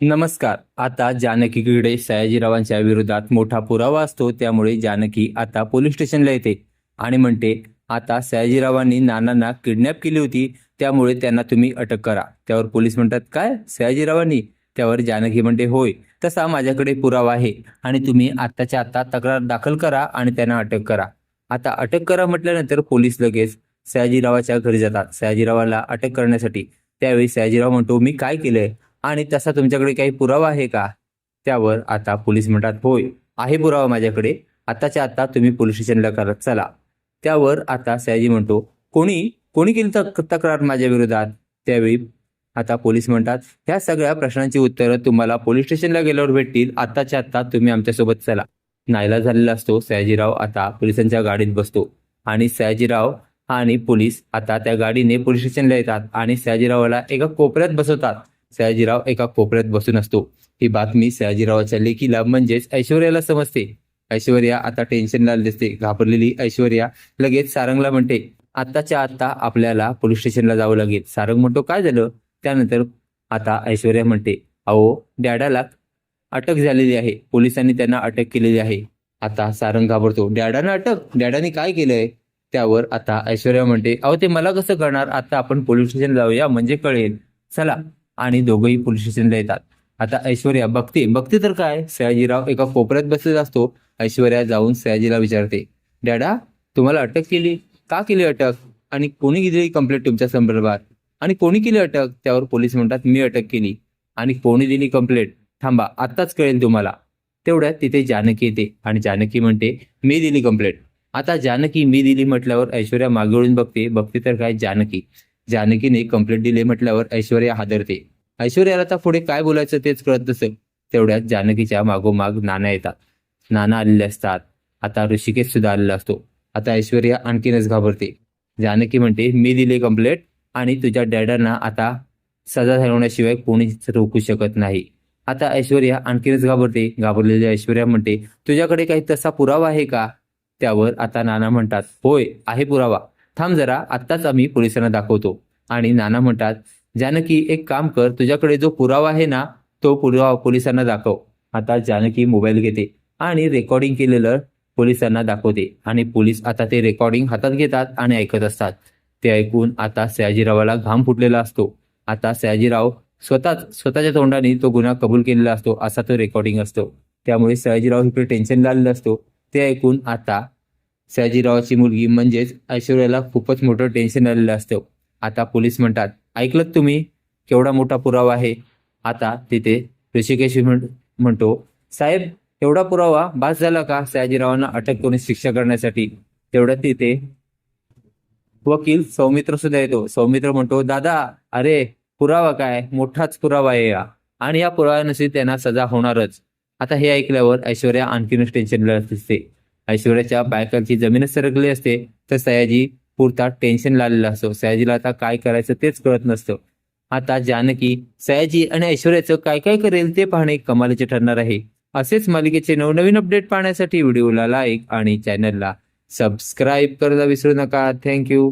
नमस्कार. आता जानकीकडे सयाजीरावांच्या विरोधात मोठा पुरावा असतो त्यामुळे जानकी आता पोलीस स्टेशनला येते. आणि म्हणते आता सयाजीरावांनी नानांना किडनॅप केली होती त्यामुळे त्यांना तुम्ही अटक करा. त्यावर पोलीस म्हणतात काय? सयाजीरावांनी? त्यावर जानकी म्हणते होय तसा माझ्याकडे पुरावा आहे. आणि तुम्ही आत्ताच्या आत्ता तक्रार दाखल करा आणि त्यांना अटक करा. आता अटक करा म्हटल्यानंतर पोलीस लगेच सयाजीरावाच्या घरी जातात. सयाजीरावाला अटक करण्यासाठी त्यावेळी सयाजीराव म्हणतो मी काय केलंय? आणि तसा तुमच्याकडे काही पुरावा आहे का? त्यावर आता पोलीस म्हणतात होय आहे पुरावा माझ्याकडे. आताच्या आता तुम्ही पोलीस स्टेशनला करत चला. त्यावर आता सयाजी म्हणतो कोणी कोणी केली तक तक्रार माझ्या विरोधात? त्यावेळी आता पोलीस म्हणतात ह्या सगळ्या प्रश्नांची उत्तरं तुम्हाला पोलीस स्टेशनला गेल्यावर भेटतील. आत्ताच्या आता तुम्ही आमच्यासोबत चला. नायला झालेला असतो सयाजीराव आता पोलिसांच्या गाडीत बसतो आणि सयाजीराव आणि पोलीस आता त्या गाडीने पोलीस स्टेशनला येतात आणि सयाजीरावाला एका कोपऱ्यात बसवतात. सयाजीराव एका कोपऱ्यात बसून असतो. ही बातमी सयाजीरावाच्या लेखीला म्हणजेच ऐश्वर्याला समजते. ऐश्वर्या आता टेन्शनला दिसते. घाबरलेली ऐश्वर्या लगेच सारंगला म्हणते आत्ताच्या आत्ता आपल्याला पोलीस स्टेशनला जावं लागेल. सारंग म्हणतो काय झालं? त्यानंतर आता ऐश्वर्या म्हणते अहो डॅडाला अटक झालेली आहे. पोलिसांनी त्यांना अटक केलेली आहे. आता सारंग घाबरतो. डॅडानं अटक? डॅडाने काय केलंय? त्यावर आता ऐश्वर्या म्हणते अहो ते मला कसं कळणार? आता आपण पोलीस स्टेशन जाऊया म्हणजे कळेल. चला आणि दोघंही पोलीस स्टेशनला येतात. आता ऐश्वर्या बघते. बघते तर काय? सयाजीराव एका कोपऱ्यात बसलेला असतो. ऐश्वर्या जाऊन सयाजीला विचारते डॅडा तुम्हाला अटक केली? का केली अटक? आणि कोणी दिली कंप्लेंट तुमच्या संदर्भात? आणि कोणी केली अटक? त्यावर पोलीस म्हणतात मी अटक केली. आणि कोणी दिली कंप्लेंट थांबा आत्ताच कळेल तुम्हाला. तेवढ्यात तिथे जानकी येते आणि जानकी म्हणते मी दिली कंप्लेंट आता जानकी मी दिली म्हटल्यावर ऐश्वर्या मागे वळून बघते. बघते तर काय? जानकी. जानकीने कंप्लेंट दिली म्हटल्यावर ऐश्वर्या हादरते. ऐश्वर्याला आता पुढे काय बोलायचं तेच कळत नसेल. तेवढ्यात जानकीच्या मागोमाग नाना येतात. नाना आलेले असतात. आता ऋषिकेश सुद्धा आलेला असतो. आता ऐश्वर्या आणखीनच घाबरते. जानकी म्हणते मी दिली कंप्लेंट आणि तुझ्या डॅडांना आता सजा ठरवण्याशिवाय कोणीच रोखू शकत नाही. आता ऐश्वर्या आणखीनच घाबरते. घाबरलेली ऐश्वर्या म्हणते तुझ्याकडे काही तसा पुरावा आहे का? त्यावर आता नाना म्हणतात होय आहे पुरावा. थांब जरा आत्ताच आम्ही पोलिसांना दाखवतो. आणि नाना म्हणतात जानकी एक काम कर तुझ्याकडे जो पुरावा आहे ना तो पुरावा पोलिसांना दाखव. आता जानकी मोबाईल घेते आणि रेकॉर्डिंग केलेलं पोलिसांना दाखवते. आणि पोलीस आता ते रेकॉर्डिंग हातात घेतात आणि ऐकत असतात. ते ऐकून आता सयाजीरावाला घाम फुटलेला असतो. आता सयाजीराव स्वतःच स्वतःच्या तोंडाने तो गुन्हा कबूल केलेला असतो असा तो रेकॉर्डिंग असतो. त्यामुळे सयाजीराव इकडे टेन्शन आलेलं असतो. ते ऐकून आता सयाजीरावाची मुलगी म्हणजेच ऐश्वर्याला खूपच मोठं टेन्शन आलेलं असतं. आता पोलीस म्हणतात ऐकलं तुम्ही? केवढा मोठा पुरावा आहे. आता तिथे ऋषिकेश म्हण- म्हणतो साहेब एवढा पुरावा बास झाला का सयाजीरावांना अटक करून शिक्षा करण्यासाठी? तेवढ्या तिथे वकील सौमित्र सुद्धा येतो. सौमित्र म्हणतो दादा अरे पुरावा काय? मोठाच पुरावा आहे या आणि या पुराव्यानुसार त्यांना सजा होणारच. आता हे ऐकल्यावर ऐश्वर्या आणखीनच टेन्शनला दिसते. ऐश्वर्याच्या बायकांची जमीनच सरकली असते तर सयाजी पुरता टेन्शन लागलेला असतो. सयाजीला आता काय करायचं तेच कळत नसतं. आता जानकी सयाजी आणि ऐश्वर्याचं काय काय करेल ते पाहणे कमालीचे ठरणार आहे. असेच मालिकेचे नवनवीन अपडेट पाहण्यासाठी व्हिडिओला लाईक आणि चॅनलला सबस्क्राईब करायला विसरू नका. थँक्यू